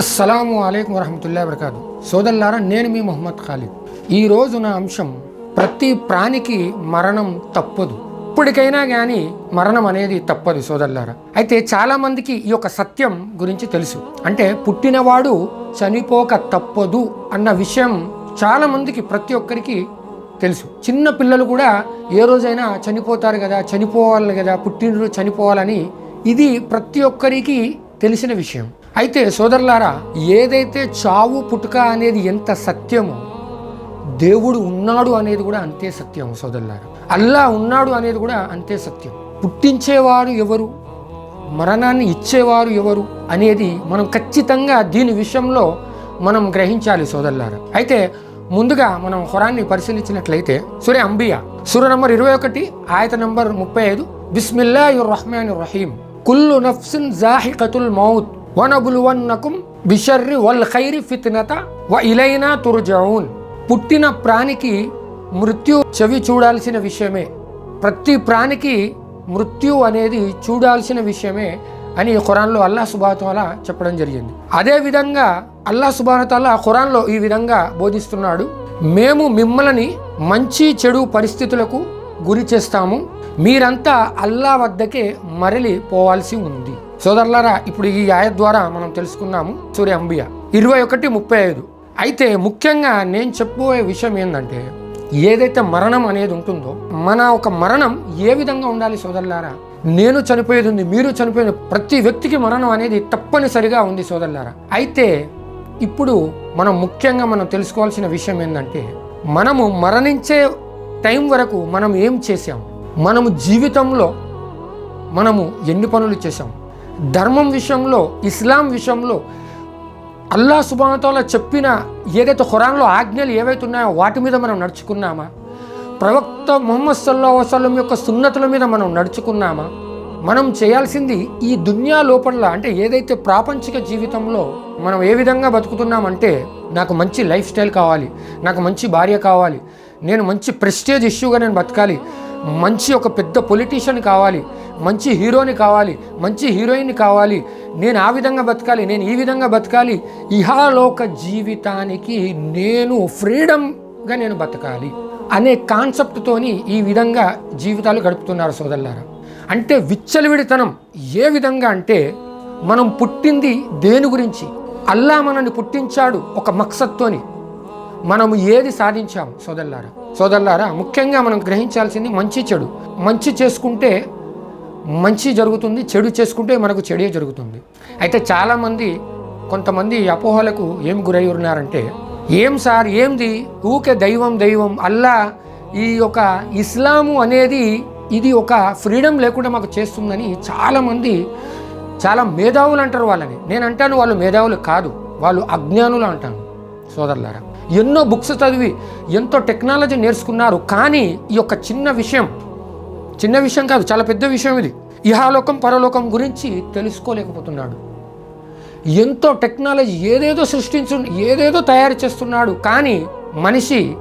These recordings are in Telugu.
అస్సలాము అలైకుం వరహమతుల్లా వరకాదు సోదల్లారా నేను మీ మొహమ్మద్ ఖాలిద్. ఈ నా అంశం ప్రతి ప్రాణికి మరణం తప్పదు. ఇప్పటికైనా కానీ మరణం అనేది తప్పదు సోదల్లారా అయితే చాలామందికి ఈ యొక్క సత్యం గురించి తెలుసు. అంటే పుట్టినవాడు చనిపోక తప్పదు అన్న విషయం చాలామందికి ప్రతి ఒక్కరికి తెలుసు. చిన్న పిల్లలు కూడా ఏ రోజైనా చనిపోతారు కదా చనిపోవాలి కదా పుట్టినరోజు చనిపోవాలని ఇది ప్రతి ఒక్కరికి తెలిసిన విషయం. అయితే సోదరులారా ఏదైతే చావు పుట్టుక అనేది ఎంత సత్యమో దేవుడు ఉన్నాడు అనేది కూడా అంతే సత్యం సోదరులారా. అల్లా ఉన్నాడు అనేది కూడా అంతే సత్యం. పుట్టించేవారు ఎవరు? మరణాన్ని ఇచ్చేవారు ఎవరు? అనేది మనం ఖచ్చితంగా దీని విషయంలో మనం గ్రహించాలి సోదరులారా. అయితే ముందుగా మనం హురాన్ని పరిశీలించినట్లయితే సూర్య అంబియా సూర్య నంబర్ ఇరవై ఒకటి ఆయత నంబర్ ముప్పై ఐదు. బిస్మిల్లా రహమాన్ రహీం కుల్లు నఫ్సిన్ జాహికతుల్ మౌత్. వనబులువన్నకుం బిషర్రి వల్ ఖైరి ఫిత్నత వ ఇలైనా తురుజౌన్. పుట్టిన ప్రాణికి మృత్యు చెవి చూడాల్సిన విషయమే. ప్రతి ప్రాణికి మృత్యు అనేది చూడాల్సిన విషయమే అని ఖురాన్లో అల్లా సుబాతాల చెప్పడం జరిగింది. అదే విధంగా అల్లా సుబానతాల ఖురాన్లో ఈ విధంగా బోధిస్తున్నాడు మేము మిమ్మల్ని మంచి చెడు పరిస్థితులకు గురి చేస్తాము. మీరంతా అల్లా వద్దకే మరలి పోవాల్సి ఉంది. సోదరులారా ఇప్పుడు ఈ ఆయ ద్వారా మనం తెలుసుకున్నాము సూర్య అంబియ. ఇరవై ఒకటి ముప్పై ఐదు. అయితే ముఖ్యంగా నేను చెప్పబోయే విషయం ఏంటంటే ఏదైతే మరణం అనేది ఉంటుందో మన ఒక మరణం ఏ విధంగా ఉండాలి సోదరులారా? నేను చనిపోయేది ఉంది మీరు చనిపోయేది ప్రతి వ్యక్తికి మరణం అనేది తప్పనిసరిగా ఉంది సోదరులారా. అయితే ఇప్పుడు మనం ముఖ్యంగా మనం తెలుసుకోవాల్సిన విషయం ఏంటంటే మనము మరణించే టైం వరకు మనం ఏం చేసాం మనము జీవితంలో మనము ఎన్ని పనులు చేసాం ధర్మం విషయంలో ఇస్లాం విషయంలో అల్లా సుబానతోలా చెప్పిన ఏదైతే ఖురాన్లో ఆజ్ఞలు ఏవైతే ఉన్నాయో వాటి మీద మనం నడుచుకున్నామా? ప్రవక్త ముహమ్మద్ సల్లా వసలం యొక్క సున్నతుల మీద మనం నడుచుకున్నామా? మనం చేయాల్సింది ఈ దునియా లోపల అంటే ఏదైతే ప్రాపంచిక జీవితంలో మనం ఏ విధంగా బతుకుతున్నామంటే నాకు మంచి లైఫ్ స్టైల్ కావాలి నాకు మంచి భార్య కావాలి నేను మంచి ప్రెస్టేజ్ ఇష్యూగా నేను బతకాలి. మంచి ఒక పెద్ద పొలిటీషియన్ కావాలి. మంచి హీరోని కావాలి. మంచి హీరోయిన్ కావాలి. నేను ఆ విధంగా బతకాలి. నేను ఈ విధంగా బతకాలి. ఇహాలోక జీవితానికి నేను ఫ్రీడమ్గా నేను బతకాలి అనే కాన్సెప్ట్తోని ఈ విధంగా జీవితాలు గడుపుతున్నారు సోదరులారా. అంటే విచ్చలవిడితనం. ఏ విధంగా అంటే మనం పుట్టింది దేని గురించి? అల్లా మనల్ని పుట్టించాడు ఒక మక్సత్తోని మనము ఏది సాధించాము? సోదరులారా సోదరులారా ముఖ్యంగా మనం గ్రహించాల్సింది మంచి చెడు. మంచి చేసుకుంటే మంచి జరుగుతుంది చెడు చేసుకుంటే మనకు చెడే జరుగుతుంది. అయితే చాలామంది కొంతమంది అపోహలకు ఏం గురై ఉన్నారంటే ఏం సార్ ఏంది? ఊకే దైవం దైవం అల్లా ఈ యొక్క ఇస్లాము అనేది ఇది ఒక ఫ్రీడమ్ లేకుండా మాకు చేస్తుందని చాలామంది చాలా మేధావులు అంటారు వాళ్ళని. నేను అంటాను వాళ్ళు మేధావులు కాదు వాళ్ళు అజ్ఞానులు అంటాను సోదరులారా. ఎన్నో బుక్స్ చదివి ఎంతో టెక్నాలజీ నేర్చుకున్నారు. కానీ ఈ యొక్క చిన్న విషయం చిన్న విషయం కాదు చాలా పెద్ద విషయం ఇది. ఇహాలోకం పరలోకం గురించి తెలుసుకోలేకపోతున్నాడు. ఎంతో టెక్నాలజీ ఏదేదో సృష్టించు ఏదేదో తయారు చేస్తున్నాడు. కానీ మనిషి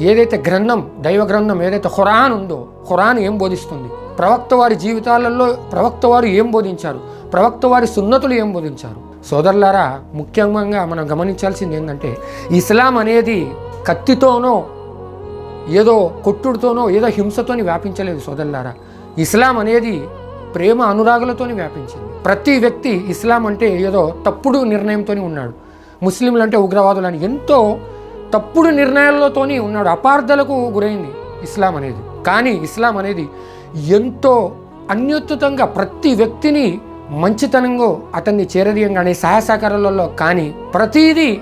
ఏదైతే గ్రంథం దైవ గ్రంథం ఏదైతే ఖురాన్ ఉందో ఖురాన్ ఏం బోధిస్తుంది? ప్రవక్త వారి జీవితాలలో ప్రవక్త వారు ఏం బోధించారు? ప్రవక్త వారి సున్నతులు ఏం బోధించారు? సోదరులారా ముఖ్యంగా మనం గమనించాల్సింది ఏంటంటే ఇస్లాం అనేది కత్తితోనో ఏదో కొట్టుడుతోనో ఏదో హింసతోని వ్యాపించలేదు సోదరులారా. ఇస్లాం అనేది ప్రేమ అనురాగులతోని వ్యాపించింది. ప్రతి వ్యక్తి ఇస్లాం అంటే ఏదో తప్పుడు నిర్ణయంతోని ఉన్నాడు. ముస్లింలు అంటే ఉగ్రవాదులు అని ఎంతో తప్పుడు నిర్ణయాలతోని ఉన్నాడు. అపార్థలకు గురైంది ఇస్లాం అనేది. కానీ ఇస్లాం అనేది ఎంతో అన్యుత్తంగా ప్రతి వ్యక్తిని మంచితనంగా అతన్ని చేరదీయంగా అనే కానీ ప్రతిదీ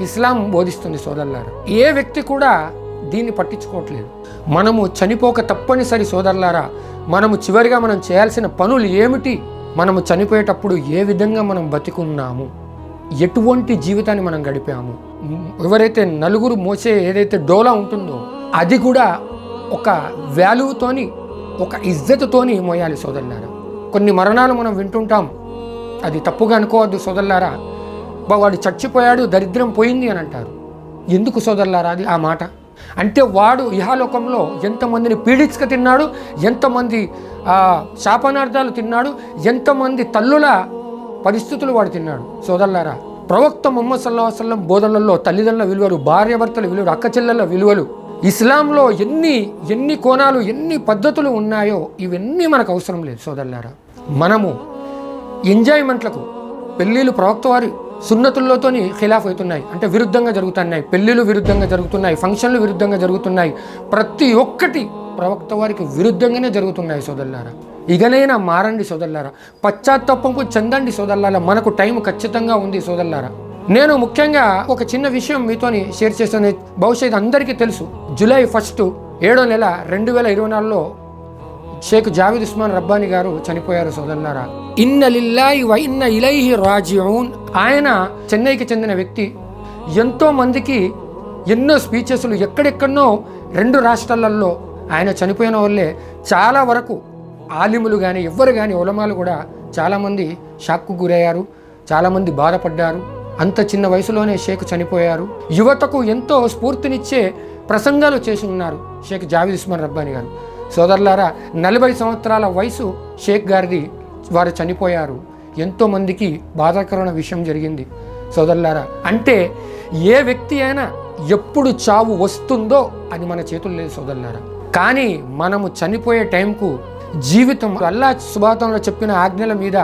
ఇస్లాం బోధిస్తుంది సోదరులారా. ఏ వ్యక్తి కూడా దీన్ని పట్టించుకోవట్లేదు. మనము చనిపోక తప్పనిసరి సోదరులారా మనము చివరిగా మనం చేయాల్సిన పనులు ఏమిటి? మనము చనిపోయేటప్పుడు ఏ విధంగా మనం బతికున్నాము? ఎటువంటి జీవితాన్ని మనం గడిపాము? ఎవరైతే నలుగురు మోసే ఏదైతే డోలా ఉంటుందో అది కూడా ఒక వాల్యూతోని ఒక ఇజ్జతుతోని మోయాలి సోదరులారా. కొన్ని మరణాలు మనం వింటుంటాం. అది తప్పుగా అనుకోవద్దు సోదరులారా. వాడు చచ్చిపోయాడు దరిద్రం పోయింది అని అంటారు. ఎందుకు సోదరులారా అది? ఆ మాట. అంటే వాడు ఇహాలోకంలో ఎంతమందిని పీడించక తిన్నాడు ఎంతమంది శాపనార్థాలు తిన్నాడు ఎంతమంది తల్లుల పరిస్థితులు వాడు తిన్నాడు. సోదరులారా ప్రవక్త ముమ్మ సల్లా బోధనల్లో తల్లిదండ్రుల విలువలు భార్యాభర్తల విలువలు అక్క చెల్లెల విలువలు ఇస్లాంలో ఎన్ని ఎన్ని కోణాలు ఎన్ని పద్ధతులు ఉన్నాయో ఇవన్నీ మనకు అవసరం లేదు సోదరులారా. మనము ఎంజాయ్మెంట్లకు పెళ్ళిళ్ళు ప్రవక్త వారి సున్నతుల్లోతోని ఖిలాఫ్ అవుతున్నాయి. అంటే విరుద్ధంగా జరుగుతున్నాయి. పెళ్ళిళ్ళు విరుద్ధంగా జరుగుతున్నాయి. ఫంక్షన్లు విరుద్ధంగా జరుగుతున్నాయి. ప్రతి ఒక్కటి ప్రవక్త వారికి విరుద్ధంగానే జరుగుతున్నాయి సోదరులారా. ఇకనైనా మారండి సోదరులారా. పశ్చాత్తాపంకు చెందండి సోదరులారా. మనకు టైం ఖచ్చితంగా ఉంది సోదరులారా. నేను ముఖ్యంగా ఒక చిన్న విషయం మీతోని షేర్ చేస్తుంది బహుశా ఇది అందరికీ తెలుసు. జూలై ఫస్ట్ ఏడో నెల రెండు వేల ఇరవై నాలుగులో షేక్ జావేద్ ఉస్మాన్ రబ్బానీ గారు చనిపోయారు సోదరులారా. ఇన్న లిల్లాయి వై ఇన్న ఇలైహి రాజ్యం ఆయన చెన్నైకి చెందిన వ్యక్తి. ఎంతో మందికి ఎన్నో స్పీచెస్లు ఎక్కడెక్కడనో రెండు రాష్ట్రాలలో ఆయన చనిపోయిన వాళ్ళే చాలా వరకు ఆలిములు కానీ ఎవ్వరు కానీ ఉలమాలు కూడా చాలామంది షాక్కు గురయ్యారు. చాలామంది బాధపడ్డారు. అంత చిన్న వయసులోనే షేక్ చనిపోయారు. యువతకు ఎంతో స్ఫూర్తినిచ్చే ప్రసంగాలు చేసి ఉన్నారు షేక్ జావేద్ ఉస్మాన్ రబ్బానీ గారు. సోదరులారా నలభై సంవత్సరాల వయసు షేక్ గారిది వారు చనిపోయారు. ఎంతోమందికి బాధాకరమైన విషయం జరిగింది. సోదరులారా అంటే ఏ వ్యక్తి అయినా ఎప్పుడు చావు వస్తుందో అది మన చేతుల్లో లేదు సోదరులారా. కానీ మనము చనిపోయే టైంకు జీవితం అల్లా సుభాతంలో చెప్పిన ఆజ్ఞల మీద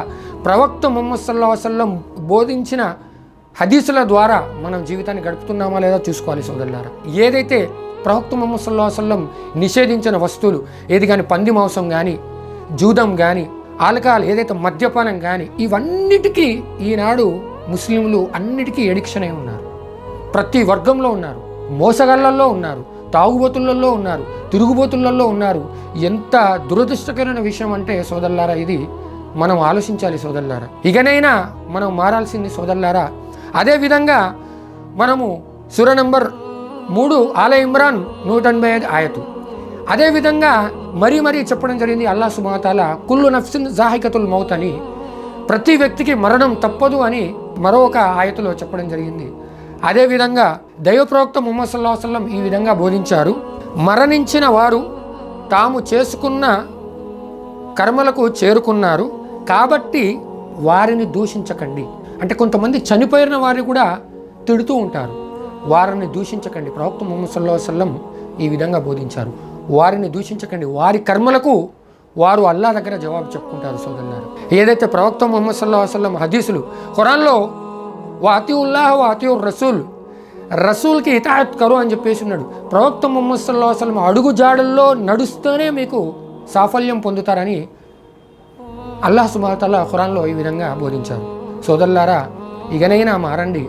ప్రవక్త ముహమ్మద్ సల్లా వసల్లం బోధించిన హదీసుల ద్వారా మనం జీవితాన్ని గడుపుతున్నామా లేదా చూసుకోవాలి సోదరులారా? ఏదైతే ప్రవక్త ముహమ్మద్ సల్లా వసల్లం నిషేధించిన వస్తువులు ఏది కానీ పంది మాంసం కానీ జూదం కానీ ఆల్కహాల్ ఏదైతే మద్యపానం కానీ ఇవన్నిటికీ ఈనాడు ముస్లింలు అన్నిటికీ ఎడిక్షన్ అయి ఉన్నారు. ప్రతి వర్గంలో ఉన్నారు. మోసగాళ్ళల్లో ఉన్నారు. తాగుబోతులలో ఉన్నారు. తిరుగుబోతులలో ఉన్నారు. ఎంత దురదృష్టకరమైన విషయం అంటే సోదరులారా ఇది మనం ఆలోచించాలి సోదరులారా. ఇకనైనా మనం మారాల్సింది సోదరులారా అదేవిధంగా మనము సుర నంబర్ మూడు ఆల ఇమ్రాన్ నూట ఎనభై ఐదు ఆయతు. అదేవిధంగా మరీ మరీ చెప్పడం జరిగింది అల్లా సుమాతాల కుల్లు నఫ్సిన్ జాహికతుల్ మౌత్ అని. ప్రతి వ్యక్తికి మరణం తప్పదు అని మరొక ఆయతలో చెప్పడం జరిగింది. అదేవిధంగా దైవప్రవక్త ముహమ్మద్ సల్లా వసల్లం ఈ విధంగా బోధించారు మరణించిన వారు తాము చేసుకున్న కర్మలకు చేరుకున్నారు కాబట్టి వారిని దూషించకండి. అంటే కొంతమంది చనిపోయిన వారిని కూడా తిడుతూ ఉంటారు. వారిని దూషించకండి. ప్రవక్త ముహమ్మద్ సల్లా వసల్లం ఈ విధంగా బోధించారు. వారిని దూషించకండి. వారి కర్మలకు వారు అల్లా దగ్గర జవాబు చెప్పుకుంటారు సోదరులారు. ఏదైతే ప్రవక్త ముహమ్మద్ సల్లా వసల్లం హదీసులు ఖురాన్లో వాతి ఉల్లాహ్ వాతి రసూల్ రసూల్కి హితాయత్ కరు అని చెప్పేసి ఉన్నాడు. ప్రవక్త ముహమ్మద్ సల్లా వసల్లం అడుగు జాడల్లో నడుస్తూనే మీకు సాఫల్యం పొందుతారని అల్లాహ్ సుబాతల్లా ఖురాన్లో ఈ విధంగా బోధించారు. సోదరులారా ఇకనైనా మారండి.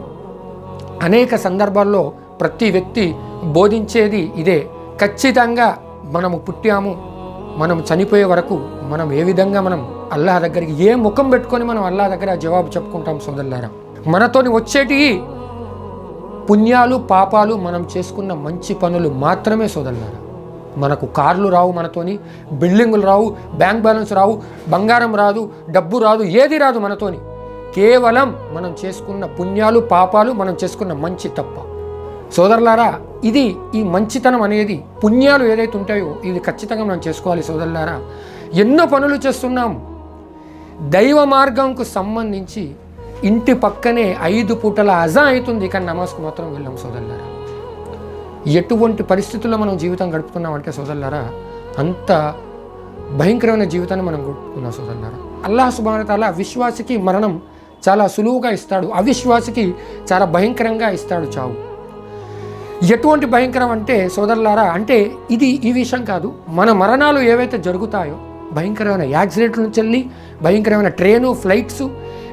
అనేక సందర్భాల్లో ప్రతి వ్యక్తి బోధించేది ఇదే. ఖచ్చితంగా మనము పుట్టాము మనం చనిపోయే వరకు మనం ఏ విధంగా మనం అల్లాహ దగ్గరికి ఏ ముఖం పెట్టుకొని మనం అల్లా దగ్గర జవాబు చెప్పుకుంటాం సోదరులారా? మనతోని వచ్చేటి పుణ్యాలు పాపాలు మనం చేసుకున్న మంచి పనులు మాత్రమే సోదరులారా. మనకు కార్లు రావు మనతోని బిల్డింగులు రావు బ్యాంక్ బ్యాలెన్స్ రావు బంగారం రాదు డబ్బు రాదు ఏది రాదు మనతోని. కేవలం మనం చేసుకున్న పుణ్యాలు పాపాలు మనం చేసుకున్న మంచి తప్ప. సోదరులారా ఇది ఈ మంచితనం అనేది పుణ్యాలు ఏదైతే ఉంటాయో ఇది ఖచ్చితంగా మనం చేసుకోవాలి సోదరులారా. ఎన్నో పనులు చేస్తున్నాం. దైవ మార్గంకు సంబంధించి ఇంటి పక్కనే ఐదు పూటల అజా అవుతుంది కానీ నమాజ్కు మాత్రం వెళ్ళాం సోదరులారా. ఎటువంటి పరిస్థితుల్లో మనం జీవితం గడుపుతున్నామంటే సోదరులారా అంత భయంకరమైన జీవితాన్ని మనం గడుపుకున్నాం సోదరులారా. అల్లాహ్ సుబానతాల విశ్వాసికి మరణం చాలా సులువుగా ఇస్తాడు. అవిశ్వాసికి చాలా భయంకరంగా ఇస్తాడు చావు. ఎటువంటి భయంకరం అంటే సోదరులారా అంటే ఇది ఈ విషయం కాదు. మన మరణాలు ఏవైతే జరుగుతాయో భయంకరమైన యాక్సిడెంట్ల నుంచి వెళ్ళి భయంకరమైన ట్రైను ఫ్లైట్స్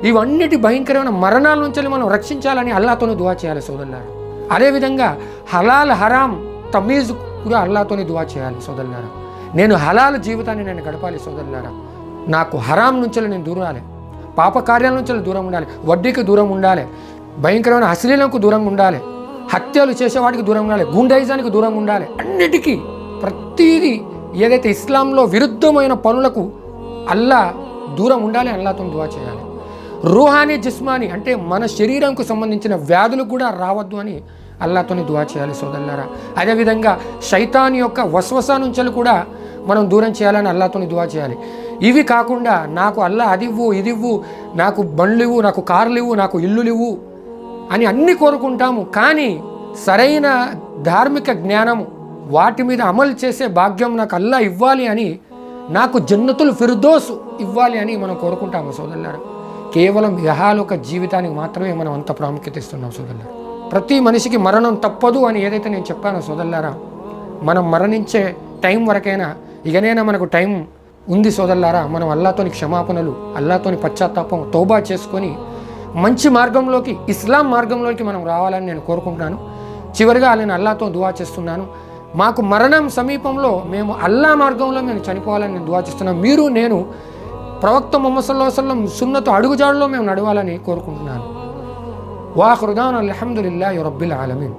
ఇవన్నిటి భయంకరమైన మరణాల నుంచి మనం రక్షించాలని అల్లాతోనే దువా చేయాలి సోదరులారా. అదేవిధంగా హలాల్ హరాం తమీజ్ కూడా అల్లాతోనే దువా చేయాలి సోదరులారా. నేను హలాల్ జీవితాన్ని నేను గడపాలి సోదరులారా. నాకు హరాం నుంచి నేను దూరాలి. పాప కార్యాల నుంచి దూరం ఉండాలి. వడ్డీకి దూరం ఉండాలి. భయంకరమైన అశ్లీలకు దూరంగా ఉండాలి. హత్యలు చేసేవాడికి దూరం ఉండాలి. గుండైజానికి దూరం ఉండాలి. అన్నిటికీ ప్రతీది ఏదైతే ఇస్లాంలో విరుద్ధమైన పనులకు అల్లా దూరం ఉండాలి అల్లాతో దువా చేయాలి. రూహానీ జిస్మాని అంటే మన శరీరంకు సంబంధించిన వ్యాధులు కూడా రావద్దు అని అల్లాతోని దువా చేయాలి సోదరులారా. అదేవిధంగా శైతాన్ యొక్క వస్వస నుంచలు కూడా మనం దూరం చేయాలని అల్లాతోని దువా చేయాలి. ఇవి కాకుండా నాకు అల్లా అది ఇవ్వు ఇది ఇవ్వు నాకు బండ్లు ఇవ్వు నాకు కార్లు ఇవ్వు నాకు ఇల్లులు ఇవ్వు అని అన్ని కోరుకుంటాము. కానీ సరైన ధార్మిక జ్ఞానము వాటి మీద అమలు చేసే భాగ్యం నాకు అల్లా ఇవ్వాలి అని నాకు జన్నతులు ఫిర్దోసు ఇవ్వాలి అని మనం కోరుకుంటాము సోదరులారు. కేవలం యహాలోక జీవితానికి మాత్రమే మనం అంత ప్రాముఖ్యత ఇస్తున్నాం సోదరులారు. ప్రతి మనిషికి మరణం తప్పదు అని ఏదైతే నేను చెప్పానో సోదరులారా మనం మరణించే టైం వరకైనా ఇకనైనా మనకు టైం ఉంది సోదరులారా మనం అల్లాతోని క్షమాపణలు అల్లాతోని పశ్చాత్తాపం తోబా చేసుకొని మంచి మార్గంలోకి ఇస్లాం మార్గంలోకి మనం రావాలని నేను కోరుకుంటున్నాను. చివరిగా నేను అల్లాతో దువా చేస్తున్నాను. మాకు మరణం సమీపంలో మేము అల్లా మార్గంలో మేము చనిపోవాలని నేను దువా చేస్తున్నాను. మీరు నేను ప్రవక్త ముహమ్మద్ సల్లాహు వసల్లం సున్నతో అడుగుజాడులో మేము నడవాలని కోరుకుంటున్నాను. వాహృదాన్ అల్హమ్దుల్లా రబ్బిల్ ఆలమీన్.